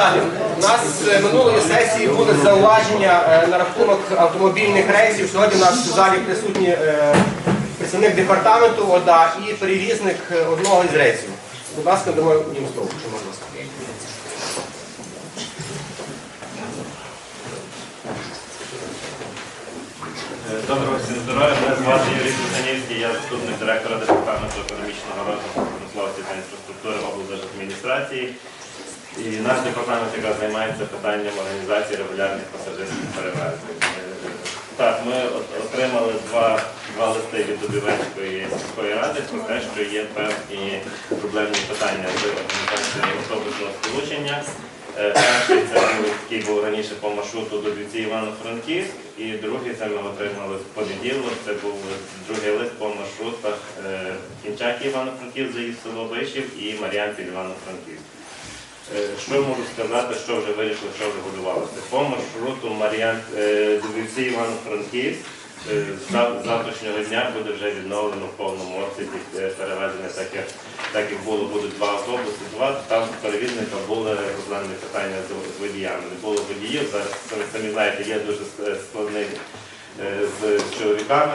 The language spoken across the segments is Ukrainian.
депутати, у нас з минулої сесії були зауваження е, на рахунок автомобільних рейсів. Сьогодні у нас в залі присутні е, представник департаменту ОДА і перевізник е, одного із рейсів. Будь ласка, дамо їм слово. що можна сказати. Доброго всім здоров'я. Мене звати Юрій Кузанівський, я заступник директора департаменту економічного розвитку промисловості та інфраструктури облдержадміністрації. І наш департамент якраз займається питанням організації регулярних пасажирських перевезень. Так, ми отримали два, два листи від Дубівецької сільської ради про те, що є певні проблемні питання з організацією автобусного сполучення. Е, Перший це був, який був раніше по маршруту до Двіці Івано-Франківськ, і другий це ми отримали в понеділок. Це був другий лист по маршрутах е, Кінчаки Івано-Франківськ, заїзд село Вишів і Мар'янпіль Івано-Франківськ. Е, Що можу сказати, що вже вирішили, що вже будувалося? По маршруту Мар'ян е, Двіці Івано-Франківськ е, з завтрашнього дня буде вже відновлено в повному обсязі перевезення, так як, так як було, будуть два автобуси, два, там перевізника були проблемні питання з- водіями. Не було водіїв, зараз самі, знаєте, є дуже складний з чоловіками.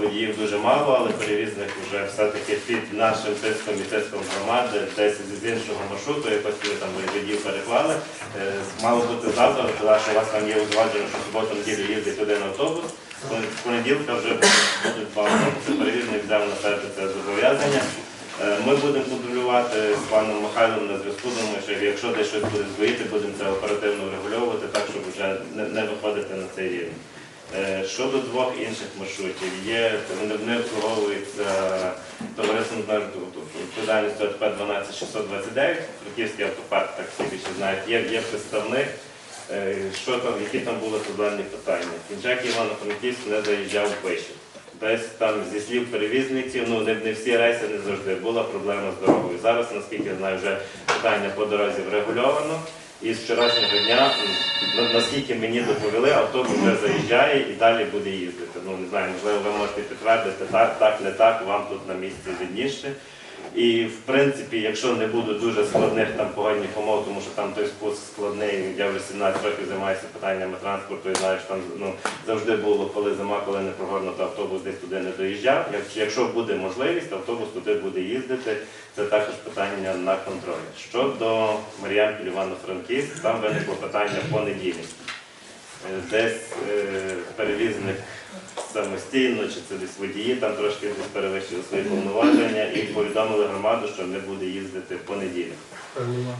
Водіїв дуже мало, але перевізник вже все-таки під нашим тиском і тиском громади, десь з іншого маршруту, якось ми там водіїв переклали. Е, Мало бути завтра, тому що у вас там є узгоджено, що суботу неділю їздить один автобус. З понеділка вже будуть два автобуси. Перевізник взяв на себе це зобов'язання. Е, Ми будемо контролювати з паном Михайлом на зв'язку. Думаю, що якщо десь щось буде збоїти, будемо це оперативно врегульовувати так, щоб вже не виходити на цей рівень. Е, Щодо двох інших маршрутів, є вони обслуговуються товариством з відповідальністю АТП 12629, Франківський автопарк, так всі більше знають, є, є представник. Е, Що там, які там були проблемні питання? Кінчак Івано-Франківськ не заїжджав в Пишів. Десь там зі слів перевізників, ну не, не всі рейси не завжди була проблема з дорогою. Зараз, наскільки я знаю, вже питання по дорозі врегульовано. І з вчорашнього дня, наскільки мені доповіли, автобус вже заїжджає і далі буде їздити. Ну не знаю, можливо, ви можете підтвердити так, так, не так, вам тут на місці видніше. І в принципі, якщо не буде дуже складних там погодних умов, тому що там той спуск складний, я вже 17 років займаюся питаннями транспорту і знаю, що там ну, завжди було, коли зима, коли не прогодно, то автобус десь туди не доїжджав. Якщо, буде можливість, автобус туди буде їздити. Це також питання на контроль. Щодо Мар'янпіль Івано-Франківськ, там виникло питання по неділі. Е, Десь е, перевізник самостійно, чи це десь водії, там трошки десь перевищили свої повноваження і повідомили громаду, що не буде їздити в понеділок.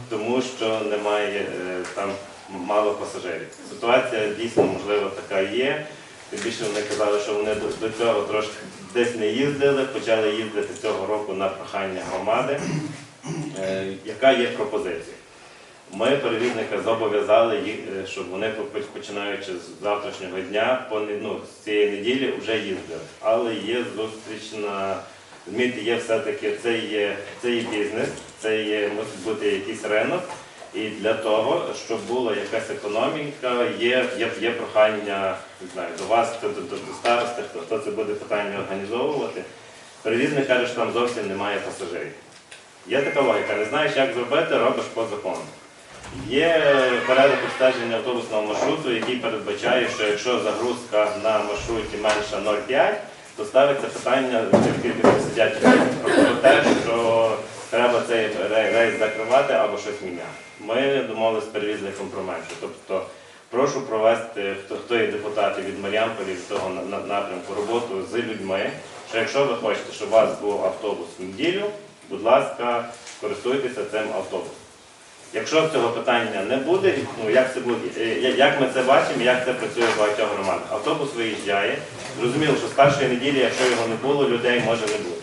Тому що немає е, там мало пасажирів. Ситуація дійсно можливо така є. Тим більше вони казали, що вони до, цього трошки десь не їздили, почали їздити цього року на прохання громади. Яка є пропозиція? Ми перевізника зобов'язали їх, е, щоб вони починаючи з завтрашнього дня, по ну, з цієї неділі вже їздили. Але є зустріч на розумієте, є все-таки це є, це є бізнес, це є мусить бути якийсь ринок. І для того, щоб була якась економіка, є, є, є прохання не знаю, до вас, до, до, до старости, хто, хто це буде питання організовувати. Перевізник каже, що там зовсім немає пасажирів. Є така логіка, не знаєш, як зробити, робиш по закону. Є порядок обстеження автобусного маршруту, який передбачає, що якщо загрузка на маршруті менша 0,5, то ставиться питання, сидять про те, що треба цей рейс закривати або щось міняти. Ми домовилися з перевізником про менше. Тобто прошу провести, хто, хто є депутати від того на- на- напрямку, роботу з людьми, що якщо ви хочете, щоб у вас був автобус в неділю, будь ласка, користуйтеся цим автобусом. Якщо цього питання не буде, ну як це буде, е, як ми це бачимо, як це працює в багатьох громадах. Автобус виїжджає. Зрозуміло, що з першої неділі, якщо його не було, людей може не бути.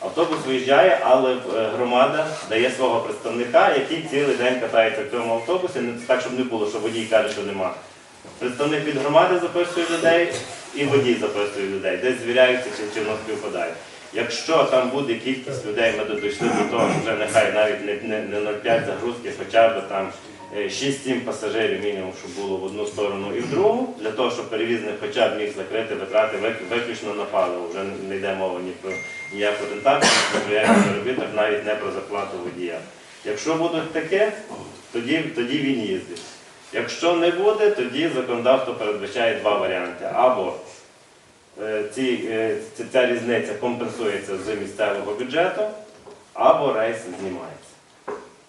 Автобус виїжджає, але е, громада дає свого представника, який цілий день катається в цьому автобусі, так, щоб не було, що водій каже, що нема. Представник від громади записує людей і водій записує людей, десь звіряються, чи, чи воно співпадає. Якщо там буде кількість людей, ми дійшли до того, що вже нехай навіть не, не, не 0,5 загрузки, хоча б там е, 6-7 пасажирів мінімум, щоб було в одну сторону і в другу, для того, щоб перевізник хоча б міг закрити витрати вик- виключно на паливо. Вже не йде мова ні про ніяку рентабельність, ні про який заробіток, навіть не про зарплату водія. Якщо буде таке, тоді, тоді він їздить. Якщо не буде, тоді законодавство передбачає два варіанти. Або е, ці, е, ця- ця різниця компенсується з місцевого бюджету, або рейс знімається.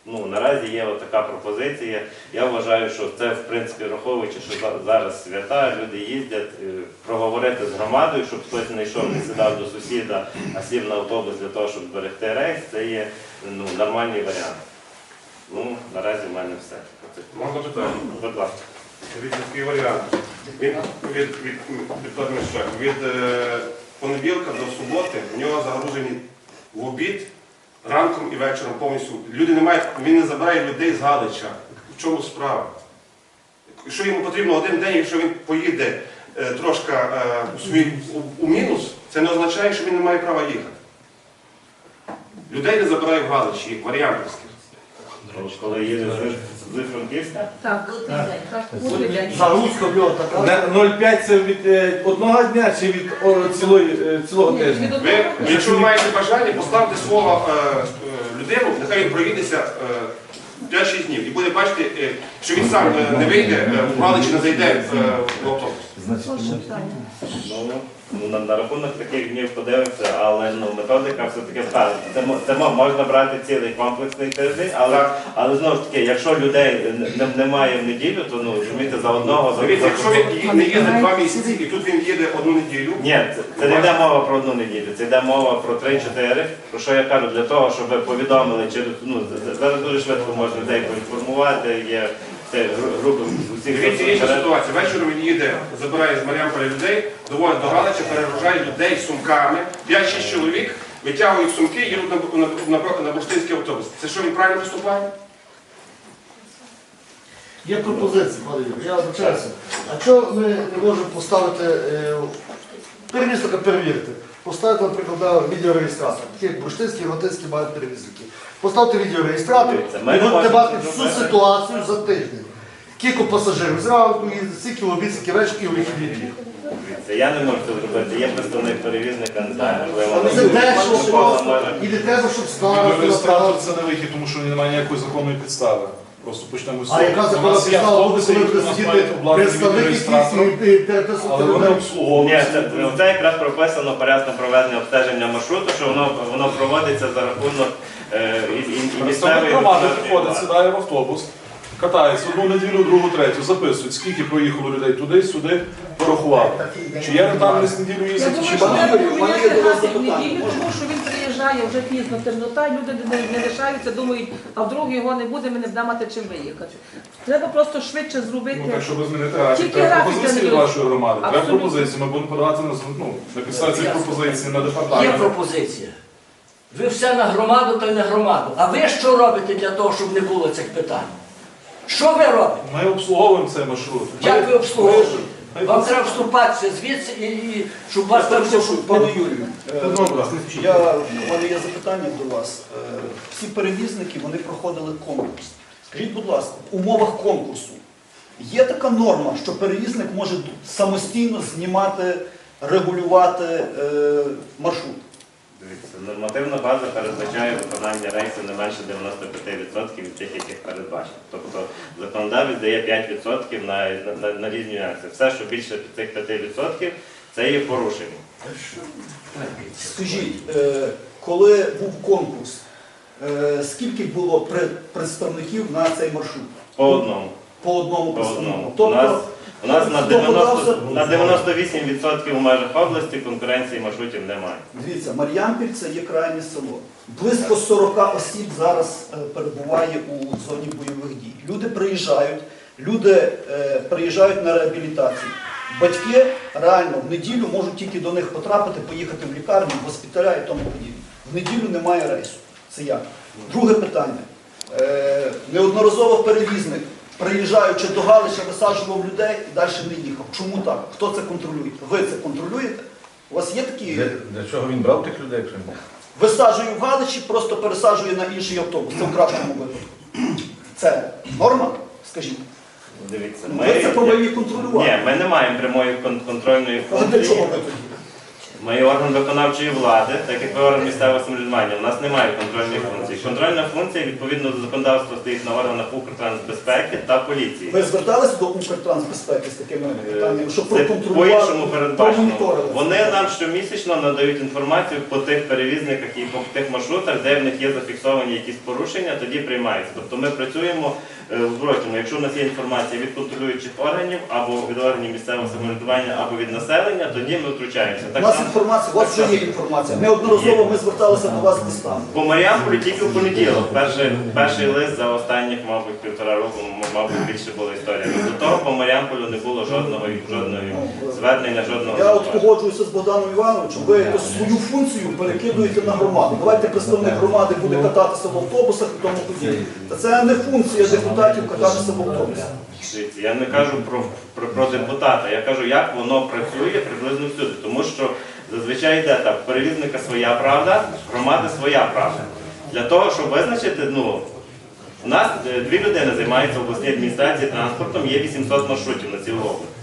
Ну, наразі є така пропозиція. Я вважаю, що це, в принципі, враховуючи, що зараз свята, люди їздять, е, проговорити з громадою, щоб хтось не йшов, не сідав до сусіда, а сів на автобус для того, щоб зберегти рейс, це є ну, нормальний варіант. Ну, наразі в мене все. Можна питання? Будь ласка. Від варіант. Від, від, від, від, від, е, понеділка до суботи в нього загружені в обід ранком і вечором повністю. Люди не мають, він не забирає людей з Галича. В чому справа? Якщо йому потрібно один день, якщо він поїде е, трошки е, у, свій, у, у мінус, це не означає, що він не має права їхати. Людей не забирає в Галичі, в Мар'янківських. Коли їдеш з- Франківська, Так. Загрузка в така. 0,5 це від е, одного дня чи від о, цілої, е, цілого тижня? Ви, якщо ви маєте бажання, поставте свого е, е, людину, нехай він проїдеться е, 5-6 днів і буде бачити, е, що він сам е, не вийде, е, Галичі не зайде е, в автобус. Прошу, питання. ну, ну на, на рахунок таких днів подивимося, але ну, методика все-таки вказана. Це, мо- це мо- можна брати цілий комплексний тиждень, але, але знову ж таки, якщо людей не- не- немає в неділю, то ну, розумієте, за одного за Дивіться, якщо він ї- не їздить два місяці і тут він їде одну неділю, Ні, це, це не йде мова про одну неділю, це йде мова про 3-4. Про що я кажу, для того, щоб повідомили через ну з- з- зараз дуже швидко можна людей поінформувати. Є це гру- групи дивіться інша ситуація. Вечором він їде, забирає з Маріамполя людей, доводить до Галича, перегружає людей сумками, 5-6 чоловік, витягують сумки і їдуть на, на, на, на бурштинський автобус. Це що він правильно поступає? Є пропозиція, пане Юрій, я вибачаюся. А чого ми не можемо поставити е, перевізника перевірити? Поставити, наприклад, да, відеореєстратор. Такі як бурштинські і ротинські мають перевізники. Поставити відеореєстратор Дивіться, і ми будете бачити це всю ситуацію за тиждень. Кілька пасажирів зранку, і скільки в обід, скільки вечір, і вихідні. Це я не можу це зробити. Є представник перевізника, не знаю, можливо. Але це дешево може, просто. І не треба, щоб знали. Відеореєстратор це не вихід, тому що немає ніякої законної підстави. Просто почнемо з А яка У законна нас є підстава буде, автобуси, коли які буде нас сидіти мають обладнані представник якийсь відеореєстратором, і і але вони людей? Ні, обслуговуються. це, це якраз прописано порядне проведення обстеження маршруту, що воно, воно проводиться за рахунок е, і, і, і Представник місцевої громади влади. сідає в автобус, катається одну неділю, другу, третю, записують, скільки проїхало людей туди, сюди, порахував. Чи є рентабельність неділю Я їздити, думаю, чи що треба є поміняти графік неділю, тому що він приїжджає вже пізно, темнота, люди не, не лишаються, думають, а вдруг його не буде, ми не будемо мати чим виїхати. Треба просто швидше зробити. Ну так, щоб змінити графік, Тільки треба графік пропозиції від вашої громади. Треба Абсолютно. пропозиції, ми будемо подавати на, з- ну, на підставі цих пропозицій на Є департамент. пропозиція. Ви все на громаду та й на громаду. А ви що робите для того, щоб не було цих питань? Що ви робите? Ми обслуговуємо цей маршрут. Як ви обслуговуєте? Вам треба вступатися звідси і, і щоб вас там все Пане Юрію, е, я, у мене є запитання до вас. Е, Всі перевізники вони проходили конкурс. Скажіть, будь ласка, в умовах конкурсу є така норма, що перевізник може самостійно знімати, регулювати е, маршрут? Дивіться, нормативна база передбачає виконання рейсів не менше 95% від тих, яких передбачено. Тобто законодавець дає 5% на, на, на, різні нюанси. Все, що більше цих 5%, це є порушення. Скажіть, е, коли був конкурс, е, скільки було представників на цей маршрут? По одному. По одному представнику. Тобто, у нас на, хто 90, подався? на 98% в межах області конкуренції маршрутів немає. Дивіться, Мар'янпіль це є крайнє село. Близько 40 осіб зараз е, перебуває у зоні бойових дій. Люди приїжджають, люди е, приїжджають на реабілітацію. Батьки реально в неділю можуть тільки до них потрапити, поїхати в лікарню, в госпіталя і тому подібне. В неділю немає рейсу. Це як? Друге питання. Е, неодноразово перевізник, приїжджаючи до Галича, висаджував людей і далі не їхав. Чому так? Хто це контролює? Ви це контролюєте? У вас є такі. Для, для чого він брав тих людей, якщо не Висаджує в Галичі, просто пересаджує на інший автобус. Це в кращому випадку. Це норма? Скажіть. Дивіться, Ну, ви це повинні контролювати. Ні, ми не маємо прямої кон- контрольної Але функції. для чого ви тоді? Ми орган виконавчої влади, так як ви орган місцевого самоврядування. У нас немає контрольної функції. Контрольна функція відповідно до законодавства стоїть на органах Укртрансбезпеки та поліції. Ви зверталися до Укртрансбезпеки з такими питаннями, щоб по-іншому передбачено. Вони нам щомісячно надають інформацію по тих перевізниках і по тих маршрутах, де в них є зафіксовані якісь порушення, тоді приймаються. Тобто ми працюємо е, в зворотньому. Якщо у нас є інформація від контролюючих органів або від органів місцевого самоврядування, або від населення, тоді ми втручаємося. У Так нас само інформація, у вас вже є інформація. Неодноразово ми зверталися до вас листами. по Маріамполю тільки в понеділок. Перший, перший лист за останніх, мабуть, півтора року, м- мабуть, більше була історія. До того по Маріамполю не було жодного жодної звернення, жодного Я от зауваження. погоджуюся з Богданом Івановичем, ви якось свою функцію перекидуєте на громаду. Давайте представник громади буде кататися в автобусах і тому подібне. Та це не функція депутатів кататися в. Дивіться, Я не кажу про, про, про депутата, я кажу, як воно працює приблизно всюди. Тому що зазвичай йде так, перевізника своя правда, громади своя правда. Для того, щоб визначити, ну, у нас е, дві людини займаються в обласній адміністрації транспортом, є 800 маршрутів на цілу область.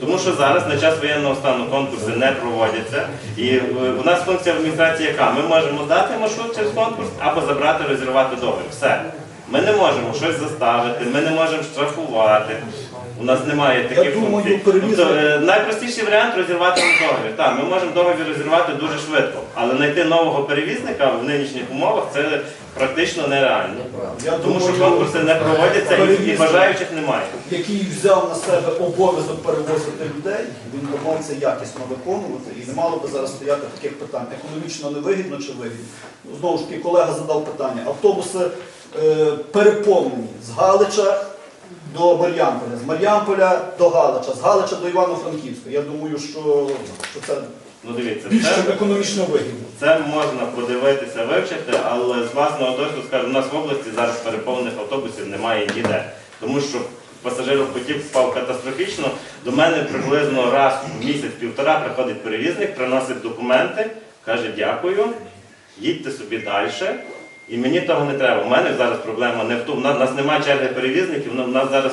Тому що зараз на час воєнного стану конкурси не проводяться. І е, у нас функція адміністрації яка? Ми можемо дати маршрут через конкурс або забрати, розірвати договір. Все. Ми не можемо щось заставити, ми не можемо штрафувати. У нас немає таких функцій. Тобто, е, найпростіший варіант розірвати договір. Так, ми можемо договір розірвати дуже швидко, але знайти нового перевізника в нинішніх умовах це практично нереально. Я Тому що думаю, конкурси не проводяться і, і перевізник, бажаючих немає. який взяв на себе обов'язок перевозити людей, він мав це якісно виконувати і не мало би зараз стояти таких питань. Економічно невигідно чи вигідно. Ну, Знову ж таки, колега задав питання. Автобуси переповнені з Галича до Мар'янполя, з Мар'янполя до Галича, з Галича до Івано-Франківська. Я думаю, що, що це Ну дивіться, більш це, економічно вигідно. це можна подивитися, вивчити, але з власного досвіду скажу, у нас в області зараз переповнених автобусів немає ніде. Тому що пасажиропотік впав катастрофічно. До мене приблизно раз в місяць-півтора приходить перевізник, приносить документи, каже дякую, їдьте собі далі. І мені того не треба. У мене зараз проблема не в тому. У нас, немає черги перевізників, у нас зараз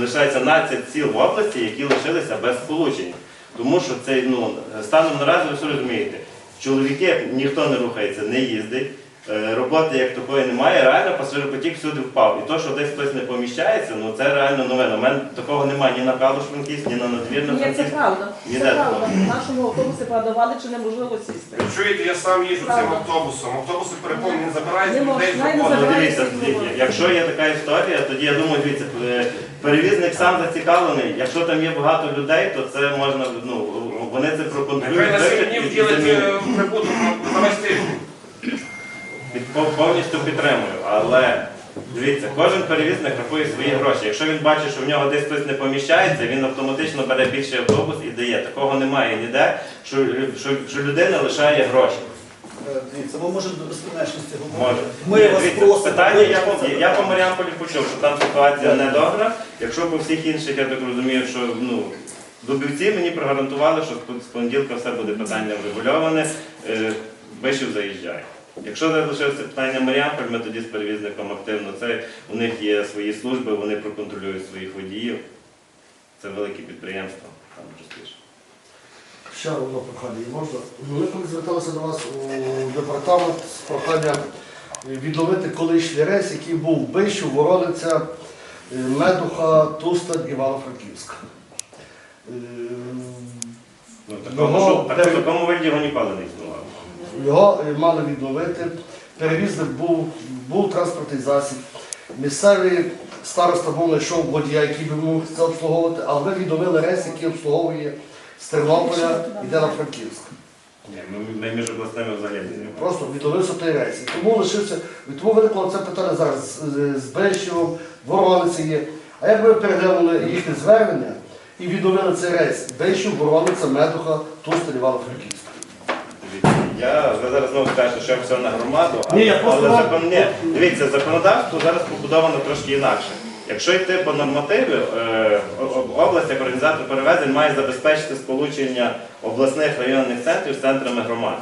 лишається 12 сіл в області, які лишилися без сполучень. Тому що це ну, станом наразі ви все розумієте. Чоловіки ніхто не рухається, не їздить. Е, Роботи як такої немає, реально пасажиропотік всюди впав. І то, що десь хтось не поміщається, ну це реально новина. У мене такого немає ні на Калуш Франківськ, ні на надвірну Ні, це правда. Це правда. В нашому автобусі продавали чи неможливо сісти. Ви чуєте, я сам їжджу цим автобусом. Автобуси переповнені, забирають людей з роботи. Ну, дивіться, дивіться, якщо є така історія, тоді я думаю, дивіться, е, перевізник сам зацікавлений. Якщо там є багато людей, то це можна, ну, вони це проконтролюють. Нехай на сім вивчать днів ділить е, прибуток на весь тиждень. Повністю підтримую, але дивіться, кожен перевізник рахує свої гроші. Якщо він бачить, що в нього десь хтось не поміщається, він автоматично бере більший автобус і дає. Такого немає ніде, що, що, що людина лишає гроші. Е, Дивіться, ви можете до безконечності говорити. Ми вас дивіться, просимо. питання, я, по- я по. Маріамполі почув, що там ситуація не добра. Якщо по всіх інших, я так розумію, що ну, Дубівці мені прогарантували, що з понеділка все буде питання врегульоване, е, вишив заїжджає. Якщо залишилося питання Маріамполь, ми тоді з перевізником активно. Це у них є свої служби, вони проконтролюють своїх водіїв. Це великі підприємства, там простіше. Ще одне прохання, можна? Ми коли зверталися до вас у департамент з проханням відновити колишній рейс, який був Бищу, Ворониця, е, Медуха, Тустань, Івано-Франківська. Е, Ну, в такому, Його так, в такому його ніколи не існувало. Його е, мали відновити. Перевізник був, був транспортний засіб. Місцевий староста був знайшов водія, який би мог це обслуговувати, але ми відновили рейс, який обслуговує з Тернополя, йде на Франківськ. Ні, ми, ми між областями взагалі. Просто відновився той рейс. І тому лишився, і тому виникло це питання зараз з, з, з Бещевом, є. А як ми переглянули їхнє звернення і відновили цей рейс? Бещів, Ворониця, Медуха, Тустель, Івано-Франківськ. Я ви зараз знову скажете, що все на громаду, але, Ні, я просто але вам- закон, ні, дивіться, законодавство зараз побудовано трошки інакше. Якщо йти по нормативі, е, о- область як організатор перевезень має забезпечити сполучення обласних районних центрів з центрами громад.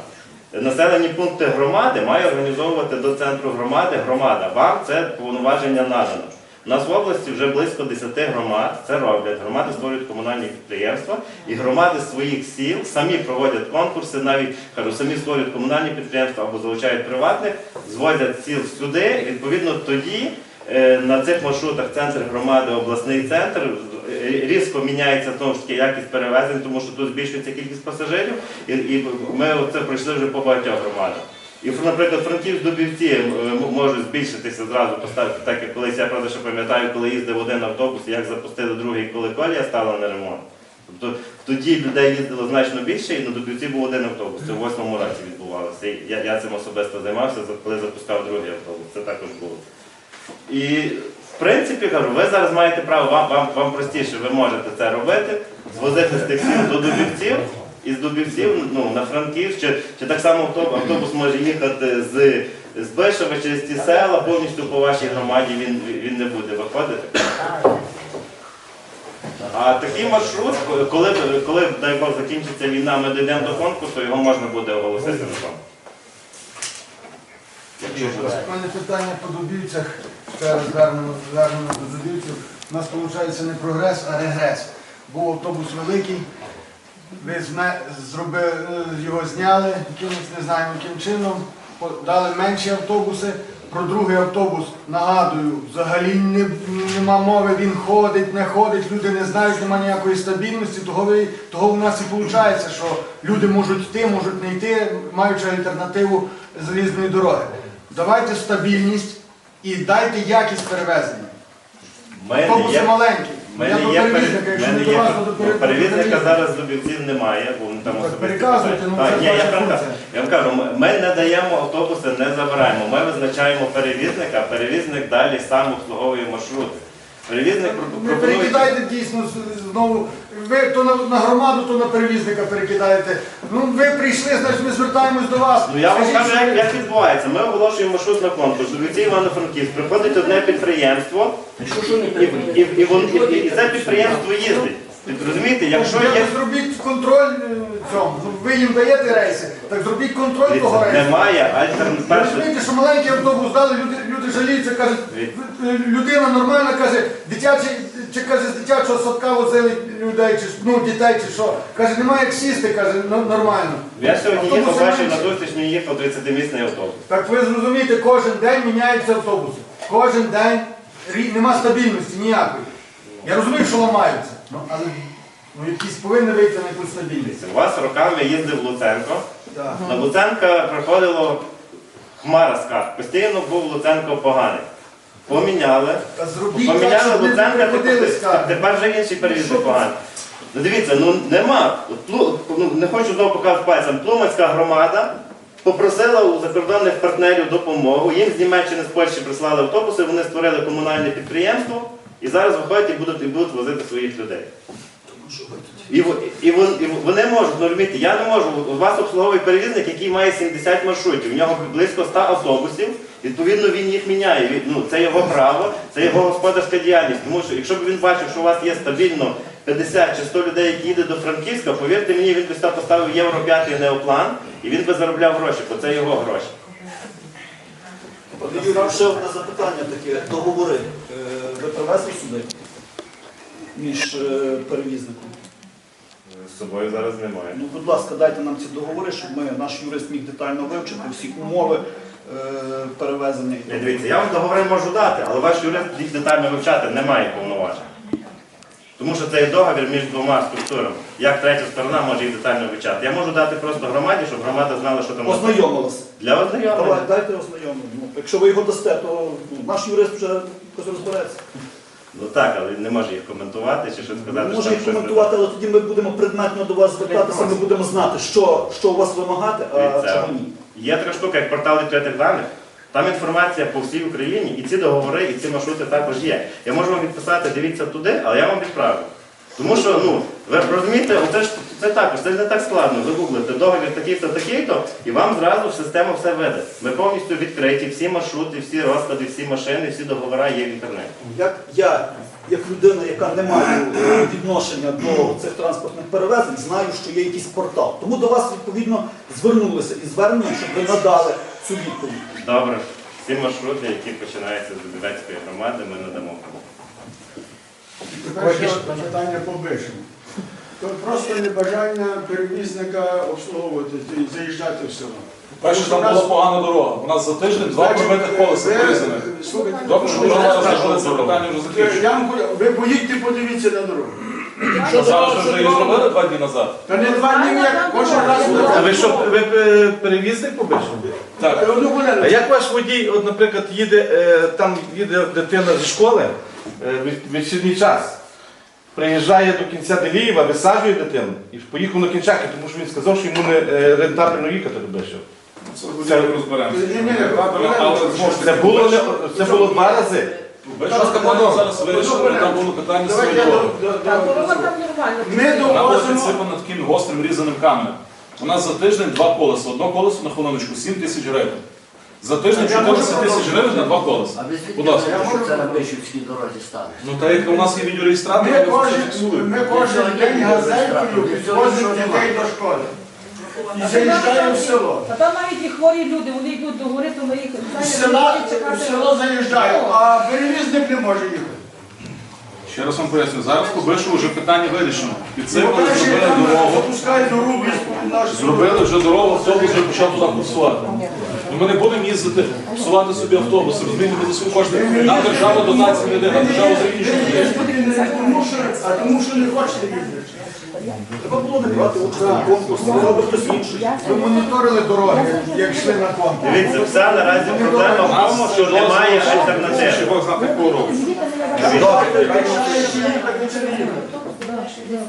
Населені пункти громади має організовувати до центру громади громада. Вам це повноваження надано. У нас в області вже близько 10 громад це роблять. Громади створюють комунальні підприємства, і громади своїх сіл самі проводять конкурси, навіть кажу, самі створюють комунальні підприємства або залучають приватних, звозять сіл сюди. Відповідно, тоді е, на цих маршрутах центр громади, обласний центр е, різко міняється знову ж таки якість перевезень, тому що тут збільшується кількість пасажирів, і, і ми це пройшли вже по багатьох громадах. І, наприклад, франківськ дубівці е, м- можуть збільшитися зразу поставити, так як колись я правда ще пам'ятаю, коли їздив один автобус, як запустили другий, коли колія стала на ремонт. Тобто тоді людей їздило значно більше, і на Дубівці був один автобус. Це в восьмому році відбувалося. Я, я цим особисто займався, коли запускав другий автобус. Це також було. І в принципі кажу, ви зараз маєте право, вам, вам, вам простіше, ви можете це робити, звозити з тих сіл до Дубівців. І з Дубівців ну, на Франківськ, чи, чи так само автобус, може їхати з, з Бишева через ті села, повністю по вашій громаді він, він не буде виходити. А такий маршрут, коли, коли дай Бог, закінчиться війна, ми дійдемо до конкурсу, його можна буде оголосити. У мене питання по дубівцях. Зараз звернемо до дубівців. У нас виходить не прогрес, а регрес. Був автобус великий, ви зробили, його зняли, якимось не знаємо яким чином, дали менші автобуси. Про другий автобус нагадую, взагалі не, нема мови, він ходить, не ходить, люди не знають, немає ніякої стабільності, того, ви, того в нас і виходить, що люди можуть йти, можуть не йти, маючи альтернативу залізної дороги. Давайте стабільність і дайте якість перевезення. Автобуси маленькі. Я є перевізника, пере- якщо не до вас, то до ну, пере- перевізника перевізника. зараз дубівців немає, бо вони там Так особисто. переказуйте, ну, це я ваша вам кажу, функція. я вам кажу, ми- ми не даємо автобуси, не забираємо. Ми визначаємо перевізника, перевізник далі сам обслуговує маршрути. Перевізник про- Не пропонує. перекидайте дійсно з- знову. Ви то на, на громаду, то на перевізника перекидаєте. Ну ви прийшли, значить ми звертаємось до вас. Ну я вам Скажіть, кажу, що- як, як відбувається. Ми оголошуємо маршрут на конкурс. У Івано-Франківськ приходить одне підприємство, Що, не і, і, і, вон- і, і це підприємство їздить. Розумієте, якщо є зробіть контроль е, цьому. Ну, ви їм даєте рейси, так зробіть контроль того рейсу. немає Ви альтернативи. розумієте, що маленький автобус дали, люди, люди жаліються, кажуть, е, людина нормальна каже, дитячий, чи каже, з дитячого садка возили людей, чи ну, дітей, чи що. Каже, немає як сісти, каже, ну, нормально. Я сьогодні їхав, Автобуси бачив на зустріч, мені їхав 30-місний автобус. Так ви зрозумієте, кожен день міняються автобуси. Кожен день нема стабільності ніякої. Я розумію, що ламаються, ну, але ну, якісь повинні вийти на якусь стабільність. У вас роками їздив Луценко. Так. На Луценка приходило хмара скарг. Постійно був Луценко поганий. Поміняли. Та зробіть так, Поміняли щоб не Луценка, приходили тепер, скарги. тепер вже інший Що перевізник ти? поганий. Ну дивіться, ну нема. От Плу- ну, не хочу знову показати пальцем. Плумацька громада попросила у закордонних партнерів допомогу. Їм з Німеччини, з Польщі прислали автобуси, вони створили комунальне підприємство і зараз виходять і будуть, і будуть возити своїх людей. І, і, вони можуть, ну розумієте, я не можу. У вас обслуговує перевізник, який має 70 маршрутів. У нього близько 100 автобусів. Відповідно, він їх міняє. Ну, це його право, це його господарська діяльність. Тому що якщо б він бачив, що у вас є стабільно 50 чи 100 людей, які їдуть до Франківська, повірте мені, він би сюди поставив євро 5 неоплан і він би заробляв гроші, бо це його гроші. Пане ще одне запитання таке. Договори е, ви сюди між е, перевізником? З собою зараз немає. Ну, будь ласка, дайте нам ці договори, щоб ми, наш юрист міг детально вивчити всі умови е, перевезення. Ні, Дивіться, я вам договори можу дати, але ваш юрист їх детально вивчати не має повноважень. Тому що це є договір між двома структурами. Як третя сторона може їх детально вивчати. Я можу дати просто громаді, щоб громада знала, що там. Ознайомилися. для ознайомлення. Давай, дайте ознайомлення. Ну, якщо ви його дасте, то ну, наш юрист вже якось розбереться. Ну так, але не може їх коментувати чи щось сказати. що Може там їх щось коментувати, але тоді ми будемо предметно до вас звертатися, ми будемо знати, що, що у вас вимагати, а Дивіться, чого ні. Є така штука, як портал відкритих даних. Там інформація по всій Україні, і ці договори, і ці маршрути також є. Я можу вам відписати, дивіться туди, але я вам відправлю. Тому що, ну, ви розумієте, оце ж це також, це не так складно. Ви гуглите договір такий-то, такий-то, і вам зразу в систему все веде. Ми повністю відкриті, всі маршрути, всі розклади, всі машини, всі договори є в інтернеті. Як я, як людина, яка не має е, відношення до цих транспортних перевезень, знаю, що є якийсь портал. Тому до вас відповідно звернулися із зверненням, щоб ви надали цю відповідь. Добре. Всі маршрути, які починаються з Дубецької громади, ми надамо. Тепер ще питання по. То просто небажання перевізника обслуговувати, ті- заїжджати в село. Перше, там була погана дорога. У нас за тиждень два пробитих колеса ви- вирізаних. Слухайте, Добре, що ви- це питання вже закінчено. Я вам кажу, ви поїдьте, подивіться на дорогу. Що зараз вже її зробили два дні назад? Та не два дні, як кожен раз. А ви що, ви е, перевізник побачили? Так. Одну хвилину. А як ваш водій, от, наприклад, їде, е, там їде дитина зі школи е, в вечірній час, приїжджає до кінця Делієва, висаджує дитину і поїхав на кінчаки, тому що він сказав, що йому не е, рентабельно їхати до Бишева. Це розберемося. Це було, не- це було два рази. Зараз вирішили, там було питання Так, там нормально. Ми Вона була довозимо. підсипана таким гострим різаним каменем. У нас за тиждень два колеса. Одно колесо на хвилиночку 7 тисяч гривень. За тиждень Я можу 14 тисяч гривень на два колеса. А Будь ласка. знаєте, що це на Бишівській дорозі сталося? Ну та як у нас є відеореєстратор, Ми я це кожен, фіксую. ми кожен день газелькою підвозимо дітей до школи. І заїжджаємо в село. А там навіть і хворі люди, вони йдуть до гори, то ми їх З села, в село заїжджаємо, а перевізник не може їхати. Ще раз вам поясню, зараз по Бишеву вже питання вирішено. Підсипали, зробили дорогу. запускають Зробили вже дорогу, автобус вже почав туди курсувати. Ну, Ми не будемо їздити, псувати собі автобуси, розумієте, ми за свої кошти. Нам держава дотації не дає, нам держава за іншу не дає. Не тому, що, а тому, що не хочете їздити. Треба було не брати участь у конкурсі, робить хтось інший. Ви моніторили дороги, як йшли на конкурс. Дивіться, вся наразі проблема в тому, що немає альтернативи.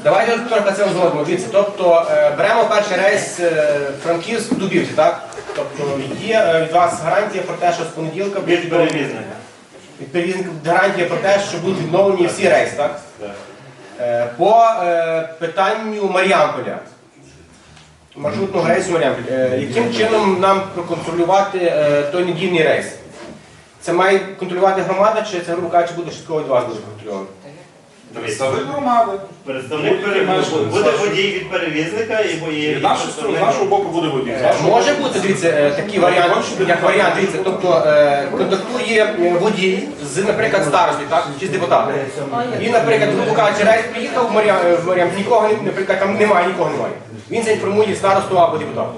Давайте трохи це узгодимо. Дивіться, тобто е, беремо перший рейс е, Франківськ Дубівці, так? Тобто є е, від вас гарантія про те, що з понеділка Від будуть перевізника. від перевізника гарантія про те, що будуть відновлені всі рейси, так? Е, По е, питанню Маріамполя, маршрутного рейсу Маріамполь, е, яким чином нам проконтролювати е, той недільний рейс? Це має контролювати громада, чи це, грубо кажучи, буде частково від вас буде контрольовано? Представник громади. Представник перевізника. Буде водій від перевізника і І з нашої з нашого боку буде водій. з Може бути, дивіться, е, такий варіант, як варіант, дивіться, тобто е, контактує е, водій з, наприклад, старості, так, чи з депутатом. Він, наприклад, грубо кажучи, рейс приїхав в Маріам, нікого, не- наприклад, там немає, нікого немає. Він заінформує старосту або депутата.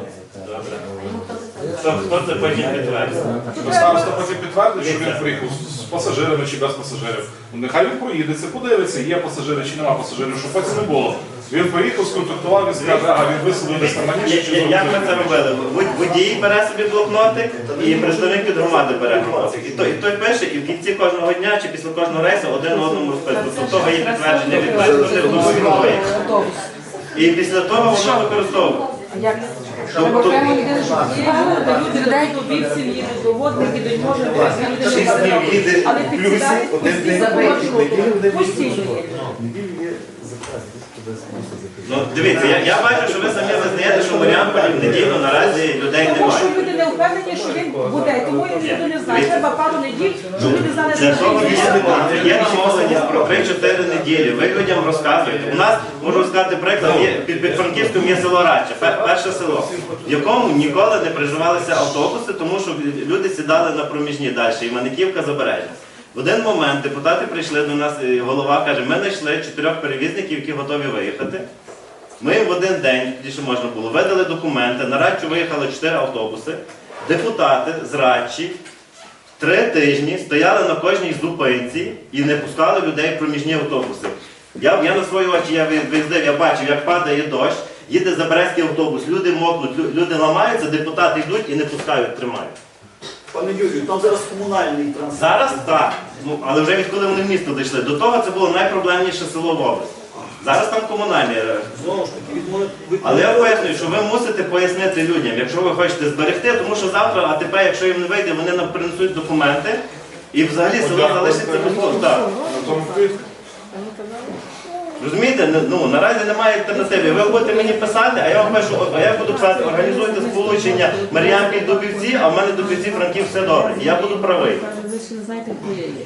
Хто, хто це потім підтвердить? Що Староста потім підтвердить, що він приїхав з пасажирами чи без пасажирів. Ну, Нехай він проїдеться, подивиться, є пасажири чи нема пасажирів, щоб потім не було. Він поїхав, сконтактував, він скаже, а він висадив десь там на ніч, чи Я- Як ми це робили? Вод- Водій бере собі блокнотик і представник від громади бере блокнотик. І той, і той пише, і в кінці кожного дня чи після кожного рейсу один одному розписує. Тобто того є підтвердження від мене, тому він новий. І після того воно Тобто Люди людей до їдуть, до водних їдуть, може бути шість днів їде Але в плюсі, підсідають один день постійно по маршруту. Постійно є. Ну, дивіться, я, я бачу, що ви самі визнаєте, що в Маріамполі в неділю наразі людей немає. Впевнені, що він буде. Тому ніхто не знає. Треба пару неділь, щоб люди знали, що Для того він є, є домовленість про 3-4 неділі. Ви людям розказуєте. У нас, можу сказати приклад, є, під, під Франківськом є село Радча, пе- перше село, в якому ніколи не приживалися автобуси, тому що люди сідали на проміжні далі, Іваниківка Забережна. В один момент депутати прийшли до нас, і голова каже, ми знайшли чотирьох перевізників, які готові виїхати. Ми їм в один день, тоді що можна було, видали документи, на Радчу виїхали чотири автобуси. Депутати з Радчі три тижні стояли на кожній зупинці і не пускали людей в проміжні автобуси. Я, я на свої очі я виїздив, я бачив, як падає дощ, їде Заберезький автобус, люди мокнуть, люди ламаються, депутати йдуть і не пускають, тримають. Пане Юрію, там зараз комунальний транспорт. Зараз так, ну, але вже відколи вони в місто дійшли. До того це було найпроблемніше село в області. Зараз там комунальні. Знову ж таки, від мони- Але я пояснюю, що ви мусите пояснити людям, якщо ви хочете зберегти, тому що завтра АТП, якщо їм не вийде, вони нам принесуть документи і взагалі село залишиться без. Так. Розумієте, Ну, ну наразі немає альтернативи. Ви будете мені писати, а я вам пишу, а я буду писати, організуйте сполучення Маріампіль Дубівці, а в мене Дубівці Франків все добре. І я буду правий. Ви ще не знаєте, хто я є.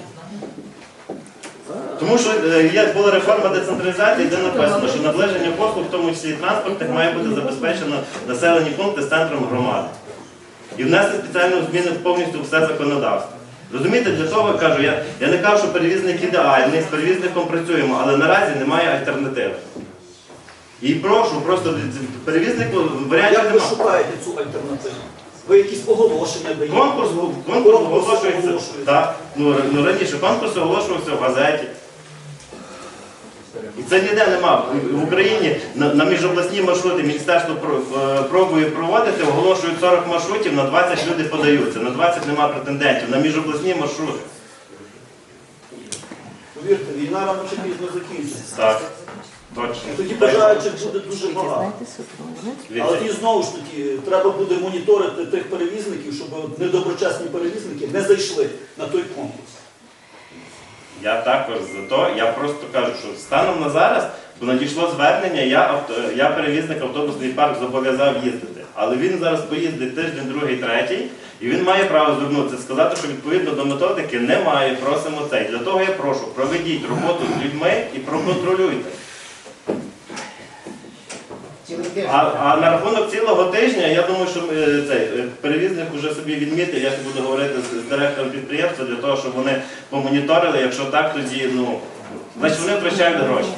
Тому що е, є була реформа децентралізації, де написано, що наближення послуг, в тому числі і транспортних, має бути забезпечено населені пункти з центром громади. і внести спеціальну зміну повністю все законодавство. Розумієте, для того кажу, я, я не кажу, що перевізник ідеальний, з перевізником працюємо, але наразі немає альтернативи. І прошу, просто перевізнику варіантів Як ви шукаєте цю альтернативу? Ви якісь оголошення даєте? Конкурс, конкурс оголошується. Так, ну, р- ну, раніше конкурс оголошувався в газеті. І це ніде нема. В- В Україні на, на міжобласні маршрути міністерство про- е, пробує проводити, оголошують 40 маршрутів, на 20 люди подаються, на 20 нема претендентів, на міжобласні маршрути. Повірте, війна рано чи пізно закінчиться. Так, точно. Тоді бажаючих буде дуже багато. Але і знову ж таки, треба буде моніторити тих перевізників, щоб от недоброчесні перевізники не зайшли на той конкурс. Я також за то, я просто кажу, що станом на зараз, бо надійшло звернення, я, авто, я перевізник автобусний парк зобов'язав їздити. Але він зараз поїздить тиждень, другий, третій, і він має право звернутися, сказати, що відповідно до методики немає, просимо цей. Для того я прошу, проведіть роботу з людьми і проконтролюйте. А, а на рахунок цілого тижня, я думаю, що е, цей е, перевізник вже собі відмітив, я буду говорити з, з директором підприємства для того, щоб вони помоніторили. Якщо так, тоді ну значить вони втрачають гроші.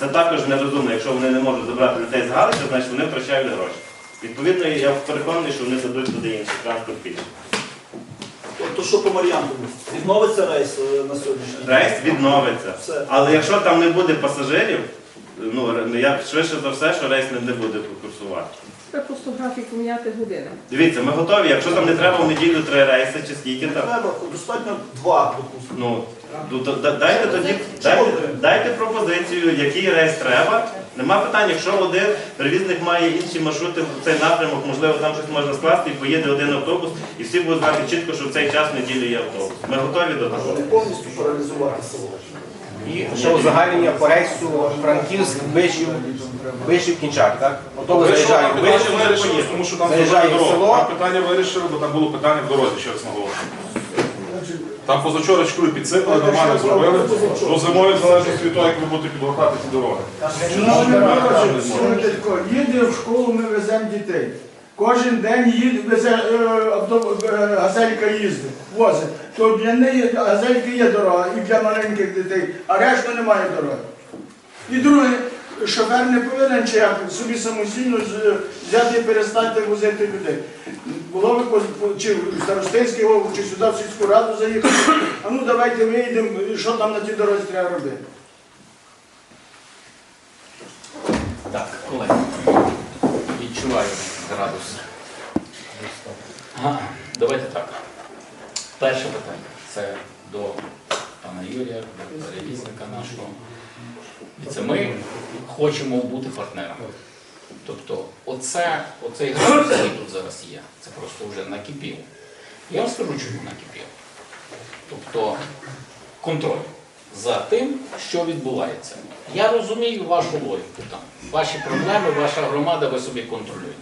Це також нерозумно. Якщо вони не можуть забрати людей з Галича, значить вони втрачають гроші. Відповідно, я переконаний, що вони дадуть туди інший транспорт більше. Тобто, що по Мар'янкову? Відновиться рейс е, на сьогоднішній день? Рейс відновиться. Все. Але якщо там не буде пасажирів, ну я швидше за все, що рейс не, не буде курсувати. Треба просто графік поміняти години. Дивіться, ми готові. Якщо там не треба в неділю три рейси чи скільки там. треба, достатньо два, допустимо. Ну, ну, дайте тоді дайте, дайте пропозицію, який рейс треба. Нема питань, якщо один перевізник має інші маршрути в цей напрямок, можливо, там щось можна скласти і поїде один автобус, і всі будуть знати чітко, що в цей час в неділю є автобус. Ми готові до того. Повністю паралізувати село. І ще узагальнення по рейсу Франківськ, Бишів, Бишів, Кінчак, так? Автобус заїжджає в Питання Бишів, вирішили, тому що там Заїжджає зробили дорогу. село. Там питання вирішили, бо там було питання в дорозі, ще раз наголошую. Там позавчорачкою підсипали, нормально зробили. До зимою залежить від того, як ви будете підгортати ці дороги. Шановні слухайте тако, їде в школу, ми веземо дітей. Кожен день е, авто- е, газелька їздить, возить. То для неї газельки є дорога і для маленьких дітей, а решта немає дороги. І друге, шофер не повинен чи як собі самостійно взяти і перестати возити людей. Було би чи в старостинський округ, чи сюди в сільську раду заїхати. А ну давайте вийдемо, що там на тій дорозі треба робити. Так, колеги, відчуваю градус. Давайте так. Перше питання це до пана Юрія, до перевізника нашого. І це ми хочемо бути партнерами. Тобто, оце, оцей градус, який тут зараз є, це просто вже накипів. Я вам скажу, чому накипів. Тобто, контроль за тим, що відбувається. Я розумію вашу логіку там. Ваші проблеми, ваша громада, ви собі контролюєте.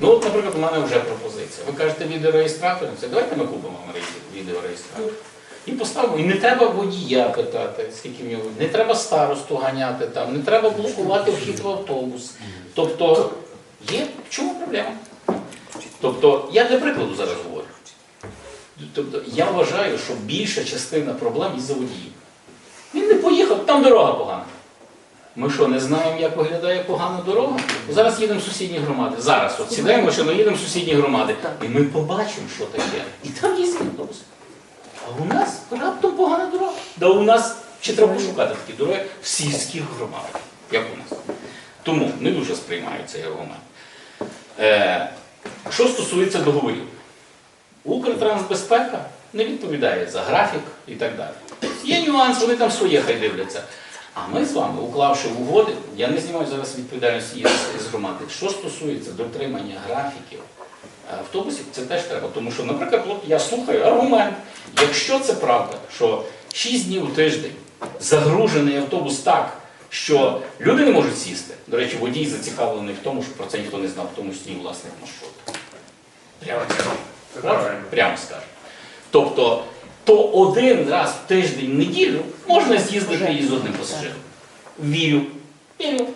Ну, от, наприклад, у мене вже пропозиція. Ви кажете відеореєстратор, це давайте ми купимо відеореєстратор. І поставимо. І не треба водія питати, скільки в нього. Не треба старосту ганяти там, не треба блокувати вхід в автобус. Тобто, є в чому проблема? Тобто, я для прикладу зараз говорю. Тобто, я вважаю, що більша частина проблем із-за водіїв. Поїхав, там дорога погана. Ми що, не знаємо, як виглядає погана дорога? Зараз їдемо в сусідні громади. Зараз от сідаємо в машину, їдемо в сусідні громади. І ми побачимо, що таке. І там є автобуси. А у нас раптом погана дорога. Да у нас чи треба шукати такі дороги в сільських громадах, як у нас. Тому не дуже сприймаю цей аргумент. Е, що стосується договорів, Укртрансбезпека не відповідає за графік і так далі. Є нюанс, вони там своє хай дивляться. А ми з вами, уклавши угоди, я не знімаю зараз відповідальності із, з громади. Що стосується дотримання графіків е, автобусів, це теж треба. Тому що, наприклад, я слухаю аргумент, якщо це правда, що 6 днів у тиждень загружений автобус так, що люди не можуть сісти. До речі, водій зацікавлений в тому, що про це ніхто не знав, в тому числі і власник маршруту. Прямо. Правда? Прямо скажу. Тобто, то один раз в тиждень в неділю можна з'їздити із одним пасажиром. Вірю. Вірю.